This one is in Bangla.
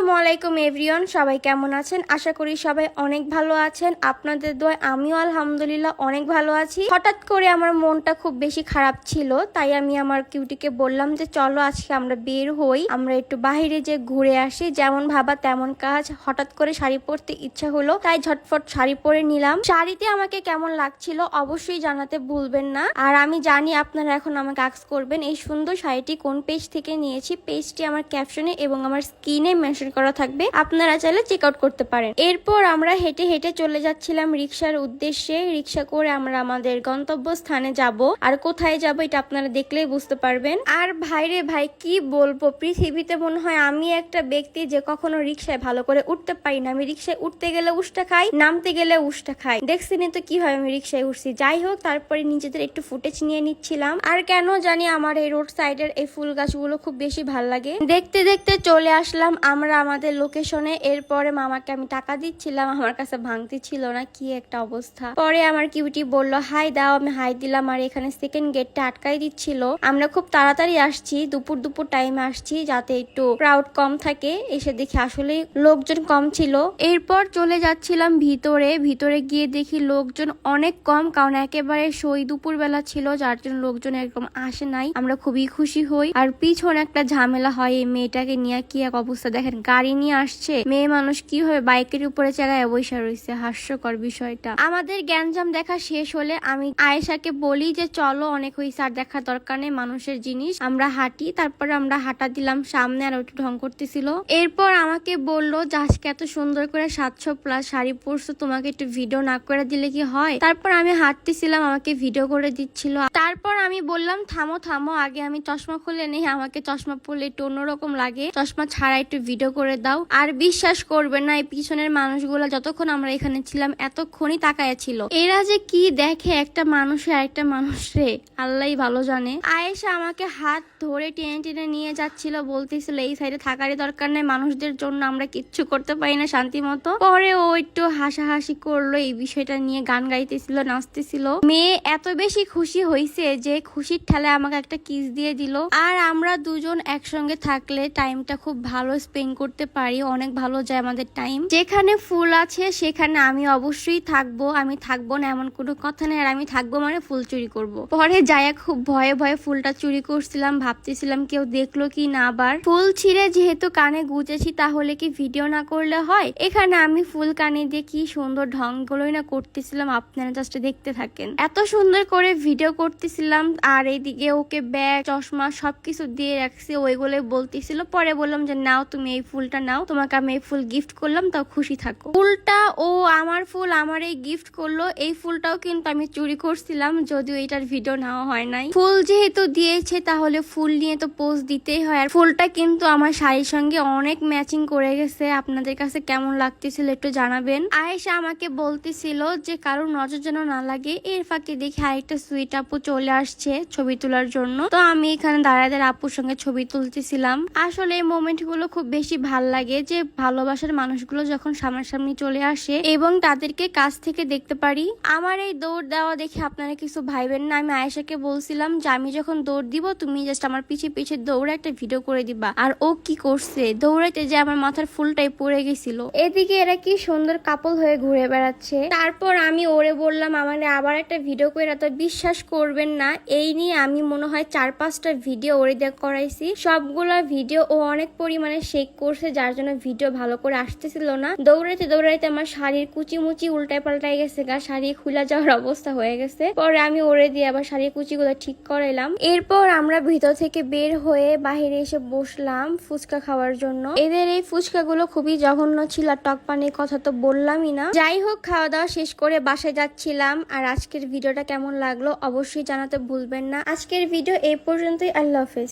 আসসালামু আলাইকুম এভরিওয়ান, সবাই কেমন আছেন? আশা করি সবাই অনেক ভালো আছেন। আপনাদের দোয়ায় আমিও আলহামদুলিল্লাহ অনেক ভালো আছি। হঠাৎ করে আমার মনটা খুব বেশি খারাপ ছিল, তাই আমি আমার কিউটিকে বললাম যে, চলো আজকে আমরা বের হই, আমরা একটু বাইরে যে ঘুরে আসি, যেমন ভাবা তেমন কাজ। হঠাৎ করে শাড়ি পরতে ইচ্ছা হলো, তাই ঝটফট শাড়ি পরে নিলাম। শাড়িতে আমাকে কেমন লাগছিল অবশ্যই জানাতে ভুলবেন না। আর আমি জানি আপনারা এখন আমাকে আক্স করবেন, এই সুন্দর শাড়িটি কোন পেজ থেকে নিয়েছি? পেজটি আমার ক্যাপশনে এবং আমার স্কিনে মেনশন করা থাকবে, আপনারা চাইলে চেক আউট করতে পারেন। এরপর আমরা হেঁটে হেঁটে চলে যাচ্ছিলাম রিক্সার উদ্দেশ্যে। রিক্সা করে আমরা আমাদের গন্তব্য স্থানে যাব। আর কোথায় যাব এটা আপনারা দেখলেই বুঝতে পারবেন। আর ভাইরে ভাই, কি বলব? পৃথিবীতে মনে হয় আমি একটা ব্যক্তি যে কখনো রিক্সায় ভালো করে উঠতে পারি না। আমি রিক্সায় উঠতে গেলে উষ্টা খাই, নামতে গেলে উষ্টা খাই। দেখছিনি তো কীভাবে আমি রিক্সায় উঠছি। যাই হোক, তারপরে নিজেদের একটু ফুটেজ নিয়ে নিচ্ছিলাম। আর কেন জানি আমার এই রোড সাইড সাইডের এই ফুল গাছগুলো খুব বেশি ভালো লাগে। দেখতে দেখতে চলে আসলাম আমরা আমাদের লোকেশনে এরপরে মামাকে আমি টাকা দিচ্ছিলাম, আমার কাছে ভাঙতি ছিল না, কি একটা অবস্থা। পরে আমার কিউটি বলল, হাই, দাও। আমি হাই দিলাম আর এখানে সেকেন্ড গেটটা আটকাই দিচ্ছিল। আমরা খুব তাড়াতাড়ি আসছি, দুপুর দুপুর টাইমে আসছি যাতে একটু ক্রাউড কম থাকে। এসে দেখি আসলে লোকজন কম ছিল। এরপর চলে যাচ্ছিলাম ভিতরে। ভিতরে গিয়ে দেখি লোকজন অনেক কম, কারণ একেবারে সই দুপুর বেলা ছিল, যার জন্য লোকজন এরকম আসে নাই। আমরা খুবই খুশি হই। আর পিছনে একটা ঝামেলা হয় এই মেয়েটাকে নিয়ে, কি এক অবস্থা দেখেন গাড়ি নিয়ে আসছে, মেয়ে মানুষ কীভাবে বাইকের উপরে চালায় বৈশা রয়েছে হাস্যকর বিষয়টা। আমাদের জ্ঞানজাম দেখা শেষ হলে আমি আয়েশাকে বলি যে, চলো, অনেক হয়েছে আর দেখার দরকার নেই, মানুষের জিনিস, আমরা হাঁটি। তারপরে আমরা হাঁটা দিলাম সামনে, আর একটু ঢং করতেছিল। এরপর আমাকে বলল যে আজকে এত সুন্দর করে সাতশো প্লাস শাড়ি পরছো, তোমাকে একটু ভিডিও না করে দিলে কি হয়? তারপর আমি হাঁটতেছিলাম, আমাকে ভিডিও করে দিচ্ছিল। তারপর আমি বললাম, থামো থামো, আগে আমি চশমা খুলে নেই, আমাকে চশমা পরলে একটু অন্যরকম লাগে। চশমা ছাড়া একটু ভিডিও করে দাও। আর বিশ্বাস করবে না, এই পিছনের মানুষগুলো যতক্ষণ আমরা এখানে ছিলাম, এতক্ষণই তাকায় ছিল। এরা যে কি দেখে একটা মানুষে আরেকটা মানুষ রে আল্লাহ ভালো জানে। আয়েশা আমাকে হাত ধরে টেনে টেনে নিয়ে যাচ্ছিল, বলতেছিল, এই সাইডে থাকারই দরকার নেই, মানুষদের জন্য আমরা কিচ্ছু করতে পারি না শান্তি মতো পরে ও একটু হাসাহাসি করল, এই বিষয়টা নিয়ে গান গাইতেছিল, নাচতেছিল। মেয়ে এত বেশি খুশি হয়েছে যে খুশির ঠেলায় আমাকে একটা কিস দিয়ে দিল। আর আমরা দুজন একসঙ্গে থাকলে টাইমটা খুব ভালো স্পেন্ড করতে পারি, অনেক ভালো যায় আমাদের টাইম যেখানে ফুল আছে, সেখানে আমি অবশ্যই থাকব, আমি থাকব না এমন কোনো কথা নেই, আর আমি থাকব মানে ফুল চুরি করব। পরে যায়া খুব ভয়ে ভয়ে ফুলটা চুরি করছিলাম, ভাবতেছিলাম কেউ দেখল কি না আবার। ফুল ছিঁড়ে যেহেতু কানে গুজেছি, তাহলে কি ভিডিও না করলে হয়? এখানে আমি ফুল কানে দিয়ে কি সুন্দর ঢংগুলোই না করতেছিলাম, আপনারা জাস্ট দেখতে থাকেন। এত সুন্দর করে ভিডিও করতেছিলাম, আর এইদিকে ওকে ব্যাগ, চশমা সবকিছু দিয়ে রাখছি ওইগুলো বলতেছিল। পরে বললাম যে, নাও তুমি এই ফুলটা নাও। তোমাকে আমি এই ফুল গিফট করলাম তাও খুশি থাকো। ফুলটা ও আমার ফুল আমার এই গিফট করল। এই ফুলটাও কিন্তু আমি চুরি করছিলাম, যদিও এটার ভিডিও নেওয়া হয় নাই। ফুল যেহেতু দিয়েছে, তাহলে ফুল নিয়ে তো পোজ দিতেই হয়। আর ফুলটা কিন্তু আমার শাড়ির সঙ্গে অনেক ম্যাচিং করে গেছে। আপনাদের কাছে কেমন লাগতেছিল একটু জানাবেন। আয়েশা আমাকে বলতেছিল যে কারও নজর যেন না লাগে, এর ফাঁকে দেখি আরেকটা সুইট আপু চলে আসছে ছবি তোলার জন্য। তো আমি এখানে দাঁড়ায় আপুর সঙ্গে ছবি তুলতেছিলাম। আসলে এই মোমেন্টগুলো খুব বেশি ভালো লাগে যে, ভালোবাসার মানুষগুলো যখন সামনাসামনি চলে আসে, এবং তাদেরকে কাছ থেকে দেখতে পারি। আমার এই দৌড় দেওয়া দেখে আপনারা কিছু ভাইবেন না। আমি আয়েশাকে বলছিলাম যে, আমি যখন দৌড় দিব, তুমি জাস্ট আমার পিছে পিছে দৌড়ে একটা ভিডিও করে দিবা। আর ও কি করছে? দৌড়াইতে যে আমার মাথার ফুলটাই পড়ে গেছিল। এদিকে এরা কি সুন্দর কাপল হয়ে ঘুরে বেড়াচ্ছে। তারপর আমি ওরে বললাম, আমার আবার একটা ভিডিও করে তো বিশ্বাস করবেন না। এই নিয়ে আমি মনে হয় চার পাঁচটা ভিডিও ওরে দিয়ে করাইছি। সবগুলা ভিডিও ও অনেক পরিমাণে শেক করছে, যার জন্য ভিডিও ভালো করে আসতেছিল না। দৌড়াইতে দৌড়াইতে আমার শাড়ির কুচি মুচি উল্টায় পাল্টায় গেছে, গা শাড়ি খুলে যাওয়ার অবস্থা হয়ে গেছে। পরে আমি ওরে দিয়ে আবার শাড়ির কুচিগুলো ঠিক করাইলাম। এরপর আমরা ভিতর থেকে বের হয়ে বাহিরে এসে বসলাম ফুচকা খাওয়ার জন্য। এদের এই ফুচকাগুলো খুবই জঘন্য ছিল আর টক পানির কথা তো বললামই না। যাই হোক খাওয়া দাওয়া শেষ করে বাসায় যাচ্ছিলাম। আর আজকের ভিডিওটা কেমন লাগল অবশ্যই জানাতে ভুলবেন না। আজকের ভিডিও এই পর্যন্তই। আল্লাহ হাফেজ।